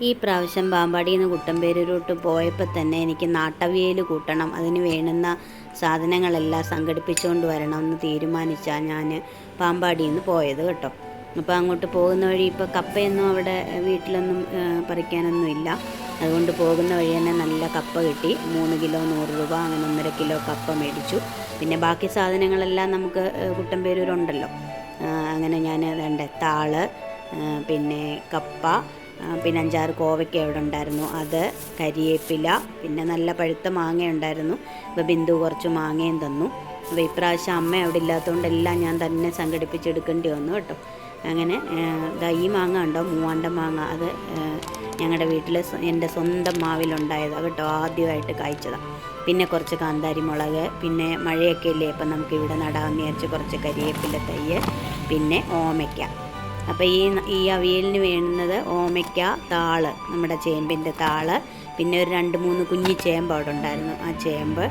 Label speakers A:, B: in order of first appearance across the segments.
A: ഈ പ്രാവശ്യം പാമ്പാടിയിൽ നിന്ന് കുട്ടമ്പേരൂരോട്ട് പോയപ്പോൾ തന്നെ എനിക്ക് നാട്ടവിയൽ കൂട്ടണം. അതിന് വേണ്ടുന്ന സാധനങ്ങളെല്ലാം സംഘടിപ്പിച്ചുകൊണ്ട് വരണം എന്ന് തീരുമാനിച്ചാണ് ഞാൻ പാമ്പാടിയിൽ നിന്ന് പോയത് കേട്ടോ. അപ്പോൾ അങ്ങോട്ട് പോകുന്ന വഴി ഇപ്പോൾ കപ്പയൊന്നും അവിടെ വീട്ടിലൊന്നും പറിക്കാനൊന്നും ഇല്ല. അതുകൊണ്ട് പോകുന്ന വഴി തന്നെ നല്ല കപ്പ കിട്ടി. മൂന്ന് കിലോ നൂറ് രൂപ അങ്ങനെ ഒന്നര കിലോ കപ്പ മേടിച്ചു. പിന്നെ ബാക്കി സാധനങ്ങളെല്ലാം നമുക്ക് കുട്ടമ്പേരൂരുണ്ടല്ലോ. അങ്ങനെ ഞാൻ വേണ്ട താൾ പിന്നെ കപ്പ പിന്നെ അഞ്ചാറ് കോവയ്ക്ക അവിടെ ഉണ്ടായിരുന്നു. അത് കരിയേപ്പില പിന്നെ നല്ല പഴുത്ത മാങ്ങ ഉണ്ടായിരുന്നു. അപ്പോൾ ബിന്ദു കുറച്ച് മാങ്ങയും തന്നു. അപ്പോൾ ഇപ്രാവശ്യം അമ്മ അവിടെ ഇല്ലാത്തതുകൊണ്ട് എല്ലാം ഞാൻ തന്നെ സംഘടിപ്പിച്ചെടുക്കേണ്ടി വന്നു കേട്ടോ. അങ്ങനെ ഈ മാങ്ങ ഉണ്ടോ മൂവാണ്ട മാങ്ങ. അത് ഞങ്ങളുടെ വീട്ടിൽ എന്റെ സ്വന്തം മാവിലുണ്ടായതാണ് കേട്ടോ ആദ്യമായിട്ട് കായ്ച്ചതാണ് പിന്നെ കുറച്ച് കാന്താരി മുളക് പിന്നെ മഴയൊക്കെ ഇല്ലേ അപ്പം നമുക്ക് ഇവിടെ നടാമെന്ന് വിചാരിച്ച് കുറച്ച് കരിയേപ്പിന്റെ തൈ പിന്നെ ഓമയ്ക്ക. അപ്പോൾ ഈ ഈ അവിയലിന് വേണ്ടുന്നത് ഓമയ്ക്ക താൾ നമ്മുടെ ചേമ്പിന്റെ താൾ പിന്നെ ഒരു രണ്ട് മൂന്ന് കുഞ്ഞി ചേമ്പ് അവിടെ ഉണ്ടായിരുന്നു. ആ ചേമ്പ്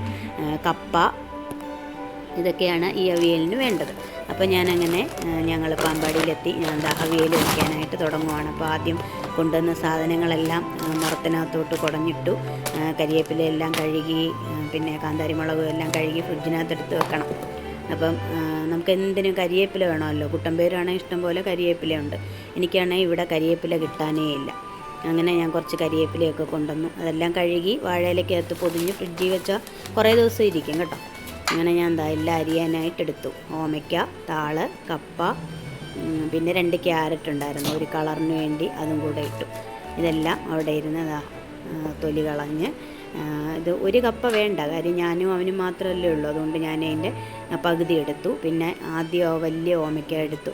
A: കപ്പ ഇതൊക്കെയാണ് ഈ അവിയലിന് വേണ്ടത്. അപ്പോൾ ഞാനങ്ങനെ ഞങ്ങൾ പാമ്പാടിയിലെത്തി. ഞാൻ എന്താ അവിയൽ വയ്ക്കാനായിട്ട് തുടങ്ങുവാണ്. അപ്പോൾ ആദ്യം കൊണ്ടുവന്ന സാധനങ്ങളെല്ലാം മുറത്തിനകത്തോട്ട് കുടഞ്ഞിട്ടു കരിയേപ്പിലെല്ലാം കഴുകി പിന്നെ കാന്താരിമുളകും എല്ലാം കഴുകി ഫ്രിഡ്ജിനകത്തെടുത്ത് വെക്കണം. അപ്പം നമുക്ക് എന്തിനും കരിയേപ്പില വേണമല്ലോ. കുട്ടമ്പേരാണെങ്കിൽ ഇഷ്ടംപോലെ കരിയേപ്പില ഉണ്ട് എനിക്കാണെങ്കിൽ ഇവിടെ കരിയേപ്പില കിട്ടാനേ ഇല്ല. അങ്ങനെ ഞാൻ കുറച്ച് കരിയേപ്പിലയൊക്കെ കൊണ്ടുവന്നു. അതെല്ലാം കഴുകി വാഴയിലേക്കകത്ത് പൊതിഞ്ഞ് ഫ്രിഡ്ജിൽ വെച്ചാൽ കുറേ ദിവസം ഇരിക്കും കേട്ടോ. അങ്ങനെ ഞാൻ എന്താ എല്ലാം അരിയാനായിട്ട് എടുത്തു. ഓമയ്ക്ക താൾ കപ്പ പിന്നെ രണ്ട് ക്യാരറ്റ് ഉണ്ടായിരുന്നു. ഒരു കളറിന് വേണ്ടി അതും കൂടെ ഇട്ടു. ഇതെല്ലാം അവിടെ ഇരുന്നതാ തൊലി കളഞ്ഞ് ഇത് ഒരു കപ്പ വേണ്ട. കാര്യം ഞാനും അവനും മാത്രമല്ലേ ഉള്ളൂ. അതുകൊണ്ട് ഞാൻ അതിന്റെ പകുതി എടുത്തു. പിന്നെ ആദ്യം വലിയ ഓമയ്ക്ക എടുത്തു.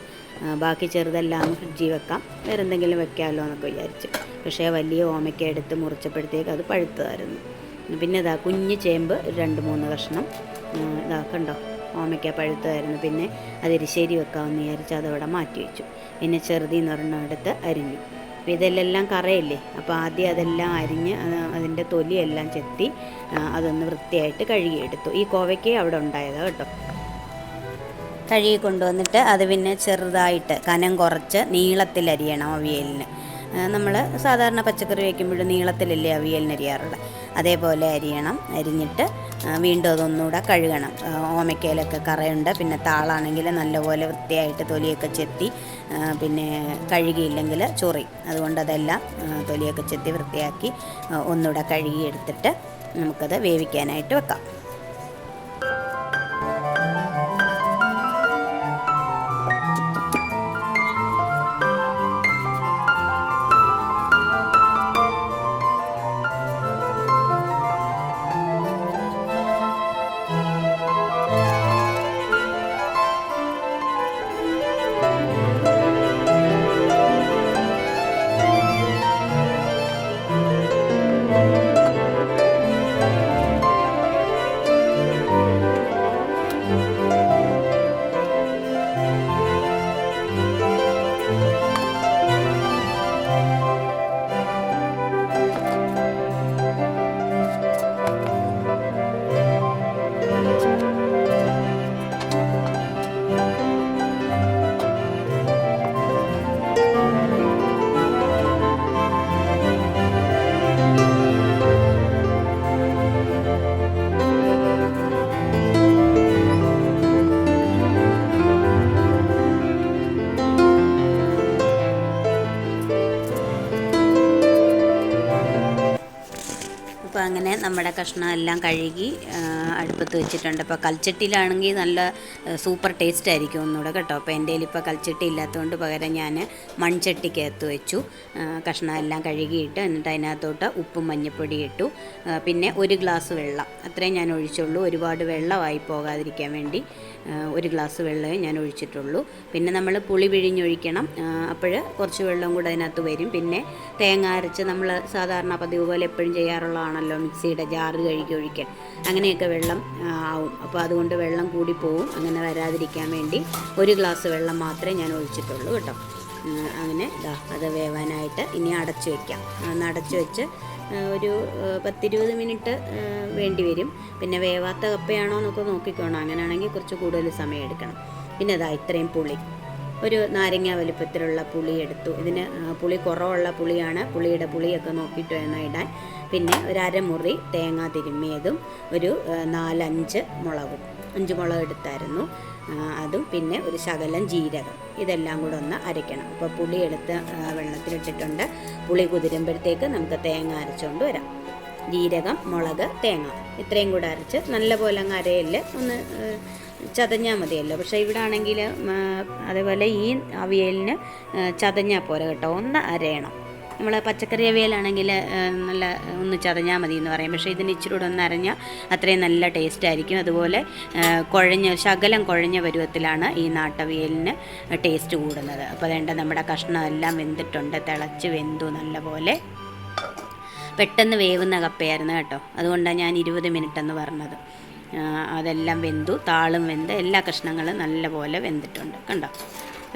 A: ബാക്കി ചെറുതെല്ലാം ഫ്രിഡ്ജിൽ വെക്കാം. വേറെ എന്തെങ്കിലും വെക്കാമല്ലോ എന്നൊക്കെ വിചാരിച്ചു. പക്ഷേ വലിയ ഓമയ്ക്ക എടുത്ത് മുറിച്ചപ്പോഴത്തേക്ക് അത് പഴുത്തതായിരുന്നു. പിന്നെ ഇതാ കുഞ്ഞ് ചേമ്പ് രണ്ട് മൂന്ന് കഷ്ണം. ആ, ഇതാ കണ്ടോ? ഓമയ്ക്ക പഴുത്തതായിരുന്നു. പിന്നെ അത് എരിശ്ശേരി വെക്കാമെന്ന് വിചാരിച്ച് അതവിടെ മാറ്റി വെച്ചു. പിന്നെ ചെറുതീന്ന് ഒരെണ്ണം അരിഞ്ഞു. അപ്പോൾ ഇതെല്ലാം കറയില്ലേ? അപ്പോൾ ആദ്യം അതെല്ലാം അരിഞ്ഞ് അത് അതിന്റെ തൊലിയെല്ലാം ചെത്തി അതൊന്ന് വൃത്തിയായിട്ട് കഴുകിയെടുത്തു. ഈ കോവയ്ക്ക് അവിടെ ഉണ്ടായതാണ് കേട്ടോ. കഴുകി കൊണ്ടുവന്നിട്ട് അത് പിന്നെ ചെറുതായിട്ട് കനം കുറച്ച് നീളത്തിൽ അരിയണം അവിയലിന് നമ്മൾ സാധാരണ പച്ചക്കറി വയ്ക്കുമ്പോഴും നീളത്തിലല്ലേ അവിയലിന് അരിയാറുള്ളത് അതേപോലെ അരിയണം അരിഞ്ഞിട്ട് വീണ്ടും അതൊന്നുകൂടെ കഴുകണം. ഓമയ്ക്കയിലൊക്കെ കറയുണ്ട്. പിന്നെ താളാണെങ്കിൽ നല്ലപോലെ വൃത്തിയായിട്ട് തൊലിയൊക്കെ ചെത്തി പിന്നെ കഴുകിയില്ലെങ്കിൽ ചൊറി. അതുകൊണ്ട് അതെല്ലാം തൊലിയൊക്കെ ചെത്തി വൃത്തിയാക്കി ഒന്നുകൂടെ കഴുകിയെടുത്തിട്ട് നമുക്കത് വേവിക്കാനായിട്ട് വെക്കാം. കഷ്ണം എല്ലാം കഴുകി അടുപ്പത്ത് വെച്ചിട്ടുണ്ട്. അപ്പോൾ കൽച്ചട്ടിയിലാണെങ്കിൽ നല്ല സൂപ്പർ ടേസ്റ്റ് ആയിരിക്കും ഒന്നുകൂടെ കേട്ടോ. അപ്പോൾ എന്റെ ഇപ്പോൾ കൽച്ചട്ടി ഇല്ലാത്തതുകൊണ്ട് പകരം ഞാൻ മൺചട്ടിക്കകത്ത് വെച്ചു. കഷ്ണം എല്ലാം കഴുകിയിട്ട് എന്നിട്ട് അതിനകത്തോട്ട് ഉപ്പും മഞ്ഞൾപ്പൊടി ഇട്ടു. പിന്നെ ഒരു ഗ്ലാസ് വെള്ളം. അത്രയും ഞാൻ ഒഴിച്ചുള്ളൂ. ഒരുപാട് വെള്ളമായി പോകാതിരിക്കാൻ വേണ്ടി. ഒരു ഗ്ലാസ് വെള്ളമേ ഞാൻ ഒഴിച്ചിട്ടുള്ളൂ. പിന്നെ നമ്മൾ പുളി പിഴിഞ്ഞൊഴിക്കണം. അപ്പോൾ കുറച്ച് വെള്ളം കൂടെ അതിനകത്ത് വരും. പിന്നെ തേങ്ങ അരച്ച് നമ്മൾ സാധാരണ പതിവ് പോലെ എപ്പോഴും ചെയ്യാറുള്ളതാണല്ലോ മിക്സിയുടെ ജാറ് കഴുകി ഒഴിക്കാൻ. അങ്ങനെയൊക്കെ വെള്ളം ആവും. അപ്പോൾ അതുകൊണ്ട് വെള്ളം കൂടി പോവും. അങ്ങനെ വരാതിരിക്കാൻ വേണ്ടി ഒരു ഗ്ലാസ് വെള്ളം മാത്രമേ ഞാൻ ഒഴിച്ചിട്ടുള്ളൂ കേട്ടോ. അങ്ങനെ അത് വേവാനായിട്ട് ഇനി അടച്ചു വയ്ക്കാം അടച്ചു വെച്ച് ഒരു പത്തിരുപത് മിനിറ്റ് വേണ്ടി വരും. പിന്നെ വേവാത്ത കപ്പയാണോ എന്നൊക്കെ നോക്കിക്കോണം. അങ്ങനെയാണെങ്കിൽ കുറച്ച് കൂടുതൽ സമയം എടുക്കണം. പിന്നെ അതാ ഇത്രയും പുളി. ഒരു നാരങ്ങ വലിപ്പത്തിലുള്ള പുളി എടുത്തു. ഇതിന് പുളി കുറവുള്ള പുളിയാണ്. പുളിയുടെ പുളിയൊക്കെ നോക്കിയിട്ട് വേണം ഇടാൻ. പിന്നെ ഒരു അരമുറി തേങ്ങ തിരുമ്മിയതും ഒരു നാലഞ്ച് മുളകും. അഞ്ച് മുളക് എടുത്തായിരുന്നു. അതും പിന്നെ ഒരു ശകലം ജീരകം. ഇതെല്ലാം കൂടെ ഒന്ന് അരയ്ക്കണം. അപ്പോൾ പുളി എടുത്ത് വെള്ളത്തിലിട്ടിട്ടുണ്ട്. പുളി കുതിരുമ്പോഴത്തേക്ക് നമുക്ക് തേങ്ങ അരച്ചുകൊണ്ട് വരാം. ജീരകം മുളക് തേങ്ങ. ഇത്രയും കൂടെ അരച്ച് നല്ലപോലെ അങ്ങ് അരയിൽ ഒന്ന് ചതഞ്ഞാൽ മതിയല്ലോ. പക്ഷേ ഇവിടെ ആണെങ്കിൽ അതേപോലെ ഈ അവിയലിന് ചതഞ്ഞാൽ പോരെ കേട്ടോ. ഒന്ന് അരയണം. നമ്മൾ പച്ചക്കറി അവിയലാണെങ്കിൽ നല്ല ഒന്ന് ചതഞ്ഞാൽ മതി എന്ന് പറയും. പക്ഷേ ഇതിന് ഇച്ചിരി കൂടെ ഒന്ന് അരഞ്ഞാൽ അത്രയും നല്ല ടേസ്റ്റ് ആയിരിക്കും. അതുപോലെ കുഴഞ്ഞ ശകലം കുഴഞ്ഞ പരുവത്തിലാണ് ഈ നാട്ടവിയലിന് ടേസ്റ്റ് കൂടുന്നത്. അപ്പോൾ വേണ്ട നമ്മുടെ കഷ്ണം എല്ലാം വെന്തിട്ടുണ്ട്. തിളച്ച് വെന്തു നല്ല പോലെ പെട്ടെന്ന് വേവുന്ന കപ്പയായിരുന്നു കേട്ടോ. അതുകൊണ്ടാണ് ഞാൻ ഇരുപത് മിനിറ്റ് എന്ന് പറഞ്ഞത് അതെല്ലാം വെന്തു താളും വെന്ത് എല്ലാ കഷ്ണങ്ങളും നല്ലപോലെ വെന്തിട്ടുണ്ട്. കണ്ടോ?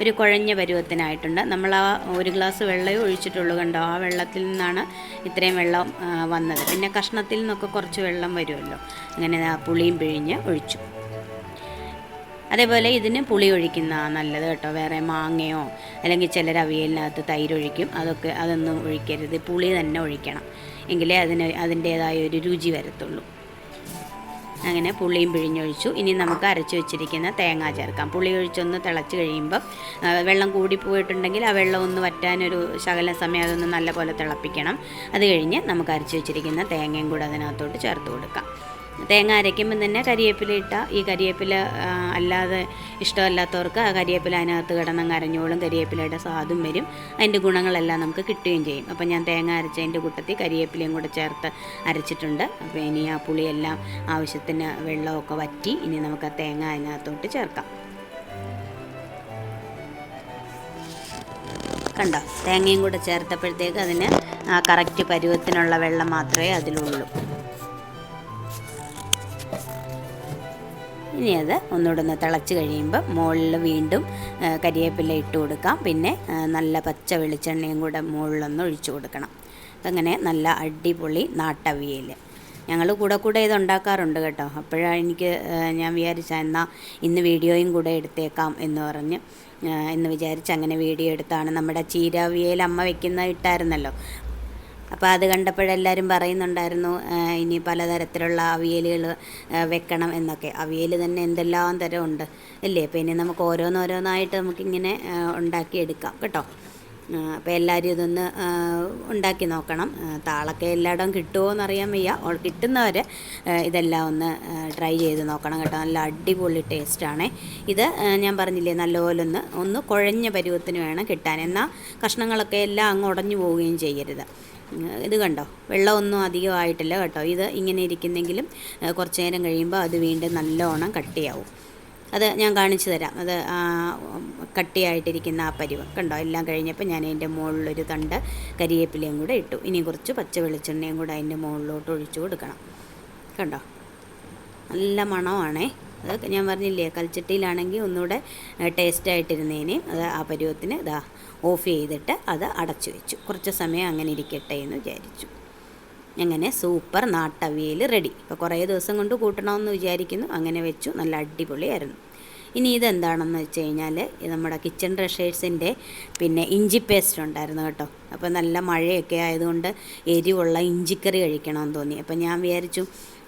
A: ഒരു കുഴഞ്ഞ പരുവത്തിനായിട്ടുണ്ട്. നമ്മൾ ആ ഒരു ഗ്ലാസ് വെള്ളമേ ഒഴിച്ചിട്ടുള്ളൂ കണ്ടോ? ആ വെള്ളത്തിൽ നിന്നാണ് ഇത്രയും വെള്ളം വന്നത്. പിന്നെ കഷ്ണത്തിൽ നിന്നൊക്കെ കുറച്ച് വെള്ളം വരുമല്ലോ. അങ്ങനെ ആ പുളിയും പിഴിഞ്ഞ് ഒഴിച്ചു. അതേപോലെ ഇതിന് പുളി ഒഴിക്കുന്ന നല്ലത് കേട്ടോ. വേറെ മാങ്ങയോ അല്ലെങ്കിൽ ചിലർ അവിയലിനകത്ത് തൈരൊഴിക്കും അതൊക്കെ അതൊന്നും ഒഴിക്കരുത്. പുളി തന്നെ ഒഴിക്കണം. എങ്കിലേ അതിന് അതിന്റേതായ ഒരു രുചി വരത്തുള്ളൂ. അങ്ങനെ പുള്ളിയും പിഴിഞ്ഞൊഴിച്ചു. ഇനി നമുക്ക് അരച്ചു വെച്ചിരിക്കുന്ന തേങ്ങ ചേർക്കാം. പുളി ഒഴിച്ചൊന്ന് തിളച്ച് കഴിയുമ്പം വെള്ളം കൂടിപ്പോയിട്ടുണ്ടെങ്കിൽ ആ വെള്ളം ഒന്ന് വറ്റാനൊരു ശകല സമയം അതൊന്ന് നല്ല പോലെ തിളപ്പിക്കണം. അത് കഴിഞ്ഞ് നമുക്ക് അരച്ച് വെച്ചിരിക്കുന്ന തേങ്ങയും കൂടെ അതിനകത്തോട്ട് ചേർത്ത് കൊടുക്കാം. തേങ്ങ അരയ്ക്കുമ്പം തന്നെ കരിയേപ്പില ഇട്ട. ഈ കരിയേപ്പില അല്ലാതെ ഇഷ്ടമല്ലാത്തവർക്ക് ആ കരിയേപ്പില അതിനകത്ത് കിടന്നങ്ങ് അരഞ്ഞോളും കരിയേപ്പിലയുടെ സ്വാദും വരും. അതിന്റെ ഗുണങ്ങളെല്ലാം നമുക്ക് കിട്ടുകയും ചെയ്യും. അപ്പം ഞാൻ തേങ്ങ അരച്ചതിന്റെ കൂട്ടത്തിൽ കരിയേപ്പിലയും കൂടെ ചേർത്ത് അരച്ചിട്ടുണ്ട്. അപ്പോൾ ഇനി ആ പുളിയെല്ലാം ആവശ്യത്തിന് വെള്ളമൊക്കെ വറ്റി ഇനി നമുക്ക് ആ തേങ്ങ അതിനകത്തോട്ട് ചേർക്കാം. കണ്ടോ? തേങ്ങയും കൂടെ ചേർത്തപ്പോഴത്തേക്ക് അതിന് കറക്റ്റ് പരുവത്തിനുള്ള വെള്ളം മാത്രമേ അതിലുള്ളൂ. ഇനി അത് ഒന്നുകൂടെ ഒന്ന് തിളച്ച് കഴിയുമ്പോൾ മുകളിൽ വീണ്ടും കരിയേപ്പില ഇട്ട് കൊടുക്കാം. പിന്നെ നല്ല പച്ച വെളിച്ചെണ്ണയും കൂടെ മുകളിലൊന്ന് ഒഴിച്ചു കൊടുക്കണം. അങ്ങനെ നല്ല അടിപൊളി നാട്ടവിയൽ ഞങ്ങൾ കൂടെ കൂടെ ഇത് ഉണ്ടാക്കാറുണ്ട് കേട്ടോ. അപ്പോഴാണ് എനിക്ക് ഞാൻ വിചാരിച്ച എന്നാൽ ഇന്ന് വീഡിയോയും കൂടെ എടുത്തേക്കാം എന്ന് പറഞ്ഞ് എന്ന് വിചാരിച്ച് അങ്ങനെ വീഡിയോ എടുത്താണ് നമ്മുടെ ചീരാവിയയിൽ അമ്മ വെക്കുന്ന ഇട്ടായിരുന്നല്ലോ. അപ്പോൾ അത് കണ്ടപ്പോഴെല്ലാവരും പറയുന്നുണ്ടായിരുന്നു ഇനി പലതരത്തിലുള്ള അവിയലുകൾ വെക്കണം എന്നൊക്കെ. അവിയൽ തന്നെ എന്തെല്ലാം തരമുണ്ട് അല്ലേ? അപ്പോൾ ഇനി നമുക്ക് ഓരോന്നോരോന്നായിട്ട് നമുക്കിങ്ങനെ ഉണ്ടാക്കിയെടുക്കാം കേട്ടോ. അപ്പോൾ എല്ലാവരും ഇതൊന്ന് ഉണ്ടാക്കി നോക്കണം. താളൊക്കെ എല്ലായിടവും കിട്ടുമോ എന്നറിയാൻ വയ്യ കിട്ടുന്നവരെ ഇതെല്ലാം ഒന്ന് ട്രൈ ചെയ്ത് നോക്കണം കേട്ടോ. നല്ല അടിപൊളി ടേസ്റ്റാണ്. ഇത് ഞാൻ പറഞ്ഞില്ലേ നല്ലപോലെ ഒന്ന് ഒന്ന് കുഴഞ്ഞ പരുവത്തിന് വേണം കിട്ടാൻ. എന്നാൽ കഷ്ണങ്ങളൊക്കെ എല്ലാം അങ്ങ് ഉടഞ്ഞു പോവുകയും ചെയ്യരുത്. ഇത് കണ്ടോ? വെള്ളമൊന്നും അധികമായിട്ടില്ല കേട്ടോ. ഇത് ഇങ്ങനെ ഇരിക്കുന്നെങ്കിലും കുറച്ച് നേരം കഴിയുമ്പോൾ അത് വീണ്ടും നല്ലോണം കട്ടിയാവും. അത് ഞാൻ കാണിച്ചു തരാം. അത് കട്ടിയായിട്ടിരിക്കുന്ന ആ പരിവ്. കണ്ടോ? എല്ലാം കഴിഞ്ഞപ്പോൾ ഞാൻ അതിന്റെ മുകളിലൊരു തണ്ട് കരിയേപ്പിലയും കൂടെ ഇട്ടു. ഇനി കുറച്ച് പച്ച വെളിച്ചെണ്ണയും കൂടെ അതിന്റെ മുകളിലോട്ട് ഒഴിച്ചു കൊടുക്കണം. കണ്ടോ? നല്ല മണമാണേ. അത് ഞാൻ പറഞ്ഞില്ലേ കൽച്ചട്ടിയിലാണെങ്കിൽ ഒന്നുകൂടെ ടേസ്റ്റ് ആയിട്ടിരുന്നതിന് അത് ആ പരുവത്തിന് ഇതാ ഓഫ് ചെയ്തിട്ട് അത് അടച്ചു വെച്ചു. കുറച്ച് സമയം അങ്ങനെ ഇരിക്കട്ടെ എന്ന് വിചാരിച്ചു. അങ്ങനെ സൂപ്പർ നാട്ടവിയൽ റെഡി ഇപ്പോൾ കുറേ ദിവസം കൊണ്ട് കൂട്ടണമെന്ന് വിചാരിക്കുന്നു. അങ്ങനെ വെച്ചു. നല്ല അടിപൊളിയായിരുന്നു. ഇനി ഇതെന്താണെന്ന് വെച്ച് കഴിഞ്ഞാൽ നമ്മുടെ കിച്ചൺ ട്രഷേഴ്സിന്റെ പിന്നെ ഇഞ്ചി പേസ്റ്റ് ഉണ്ടായിരുന്നു കേട്ടോ. അപ്പോൾ നല്ല മഴയൊക്കെ ആയതുകൊണ്ട് എരിവുള്ള ഇഞ്ചിക്കറി കഴിക്കണമെന്ന് തോന്നി. അപ്പോൾ ഞാൻ വിചാരിച്ചു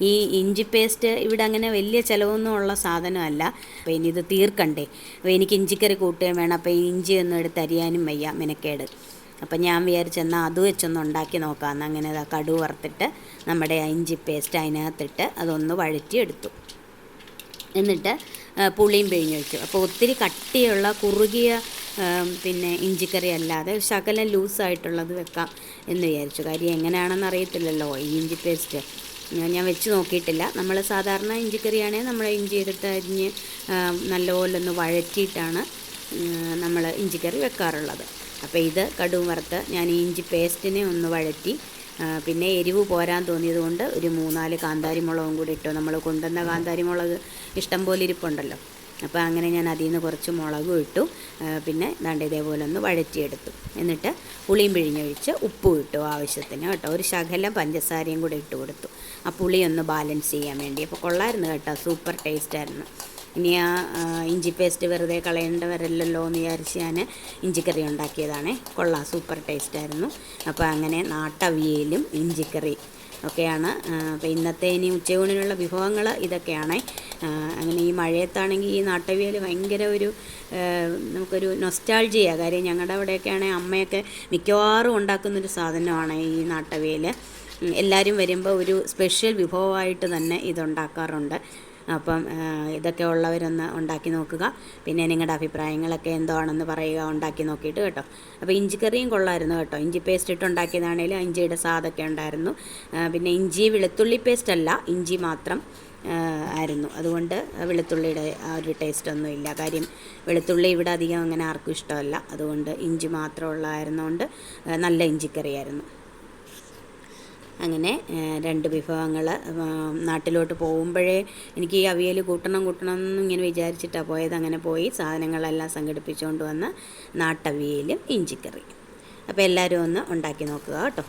A: ഈ ഇഞ്ചി പേസ്റ്റ് ഇവിടെ അങ്ങനെ വലിയ ചിലവൊന്നും ഉള്ള സാധനമല്ല. അപ്പോൾ ഇനി ഇത് തീർക്കണ്ടേ. അപ്പോൾ എനിക്ക് ഇഞ്ചിക്കറി കൂട്ടുകയും വേണം. അപ്പോൾ ഇഞ്ചി ഒന്നും എടുത്ത് അരിയാനും വയ്യ മിനക്കേട്. അപ്പം ഞാൻ വിചാരിച്ചെന്നാൽ അത് വെച്ചൊന്ന് ഉണ്ടാക്കി നോക്കാമെന്ന് അങ്ങനെ കടു വറുത്തിട്ട് നമ്മുടെ ഇഞ്ചി പേസ്റ്റ് അതിനകത്തിട്ട് അതൊന്ന് വഴറ്റിയെടുത്തു എന്നിട്ട് പുളിയും പിഴിഞ്ഞ് വെച്ചു അപ്പോൾ ഒത്തിരി കട്ടിയുള്ള കുറുകിയ പിന്നെ ഇഞ്ചിക്കറി അല്ലാതെ ശകലം ലൂസായിട്ടുള്ളത് വെക്കാം എന്ന് വിചാരിച്ചു. കാര്യം എങ്ങനെയാണെന്ന് അറിയത്തില്ലല്ലോ ഈ ഇഞ്ചി പേസ്റ്റ്. ഞാൻ- വെച്ച് നോക്കിയിട്ടില്ല. നമ്മൾ സാധാരണ ഇഞ്ചിക്കറിയാണെങ്കിൽ നമ്മൾ ഇഞ്ചി എടുത്ത് അരിഞ്ഞ് നല്ലപോലെ ഒന്ന് വഴറ്റിയിട്ടാണ് നമ്മൾ ഇഞ്ചിക്കറി വെക്കാറുള്ളത്. അപ്പോൾ ഇത് കടും വറുത്ത് ഞാൻ ഈ ഇഞ്ചി പേസ്റ്റിനെ ഒന്ന് വഴറ്റി പിന്നെ എരിവ് പോരാൻ തോന്നിയത് കൊണ്ട് ഒരു മൂന്നാൽ കാന്താരി മുളകും കൂടി ഇട്ടു. നമ്മൾ കൊണ്ടുവന്ന കാന്താരി മുളക് ഇഷ്ടം പോലെ ഇരിപ്പുണ്ടല്ലോ. അപ്പോൾ അങ്ങനെ ഞാൻ അതിൽ നിന്ന് കുറച്ച് മുളകും ഇട്ടു. പിന്നെ ദാണ്ട് ഇതേപോലെ ഒന്ന് വഴറ്റിയെടുത്തു. എന്നിട്ട് പുളിയും പിഴിഞ്ഞൊഴിച്ച് ഉപ്പും ഇട്ടു ആവശ്യത്തിന് കേട്ടോ. ഒരു ശകലം പഞ്ചസാരയും കൂടെ ഇട്ട് കൊടുത്തു. ആ പുളി ഒന്ന് ബാലൻസ് ചെയ്യാൻ വേണ്ടി. അപ്പോൾ കൊള്ളായിരുന്നു കേട്ടോ. സൂപ്പർ ടേസ്റ്റായിരുന്നു ഇനി ആ ഇഞ്ചി പേസ്റ്റ് വെറുതെ കളയേണ്ടവരല്ലല്ലോ എന്ന് വിചാരിച്ച് ഞാൻ ഇഞ്ചിക്കറി ഉണ്ടാക്കിയതാണേ. കൊള്ളാം. സൂപ്പർ ടേസ്റ്റായിരുന്നു അപ്പോൾ അങ്ങനെ നാട്ടവിയലും ഇഞ്ചിക്കറി ഒക്കെയാണ്. അപ്പോൾ ഇന്നത്തെ ഇനി ഉച്ചയൂണിനുള്ള വിഭവങ്ങൾ ഇതൊക്കെയാണ്. അങ്ങനെ ഈ മഴയത്താണെങ്കിൽ ഈ നാട്ടവിയൽ ഭയങ്കര ഒരു നമുക്കൊരു നൊസ്റ്റാൾജിയാണ് കാര്യം ഞങ്ങളുടെ അവിടെയൊക്കെ ആണെങ്കിൽ അമ്മയൊക്കെ മിക്കവാറും ഉണ്ടാക്കുന്നൊരു സാധനമാണ് ഈ നാട്ടവിയൽ എല്ലാവരും വരുമ്പോൾ ഒരു സ്പെഷ്യൽ വിഭവമായിട്ട് തന്നെ ഇതുണ്ടാക്കാറുണ്ട്. അപ്പം ഇതൊക്കെ ഉള്ളവരൊന്ന് ഉണ്ടാക്കി നോക്കുക. പിന്നെ നിങ്ങളുടെ അഭിപ്രായങ്ങളൊക്കെ എന്താണെന്ന് പറയുക ഉണ്ടാക്കി നോക്കിയിട്ട് കേട്ടോ. അപ്പോൾ ഇഞ്ചിക്കറിയും കൊള്ളായിരുന്നു കേട്ടോ. ഇഞ്ചി പേസ്റ്റ് ഇട്ട് ഉണ്ടാക്കിയതാണെങ്കിലും ഇഞ്ചിയുടെ സാധൊക്കെ ഉണ്ടായിരുന്നു. പിന്നെ ഇഞ്ചി വെളുത്തുള്ളി പേസ്റ്റ് അല്ല ഇഞ്ചി മാത്രം ആയിരുന്നു. അതുകൊണ്ട് വെളുത്തുള്ളിയുടെ ആ ഒരു ടേസ്റ്റ് ഒന്നും ഇല്ല. കാര്യം വെളുത്തുള്ളി ഇവിടെ അധികം അങ്ങനെ ആർക്കും ഇഷ്ടമല്ല. അതുകൊണ്ട് ഇഞ്ചി മാത്രമുള്ളതായിരുന്നുകൊണ്ട് നല്ല ഇഞ്ചിക്കറിയായിരുന്നു. അങ്ങനെ രണ്ട് വിഭവങ്ങൾ നാട്ടിലോട്ട് പോകുമ്പോഴേ എനിക്ക് ഈ അവിയൽ കൂട്ടണം കൂട്ടണം എന്ന് ഇങ്ങനെ വിചാരിച്ചിട്ടാണ് പോയത്. അങ്ങനെ പോയി സാധനങ്ങളെല്ലാം സംഘടിപ്പിച്ചുകൊണ്ട് വന്ന് നാട്ടവിയലും ഇഞ്ചിക്കറി അപ്പോൾ എല്ലാവരും ഒന്ന് ഉണ്ടാക്കി നോക്കുക കേട്ടോ.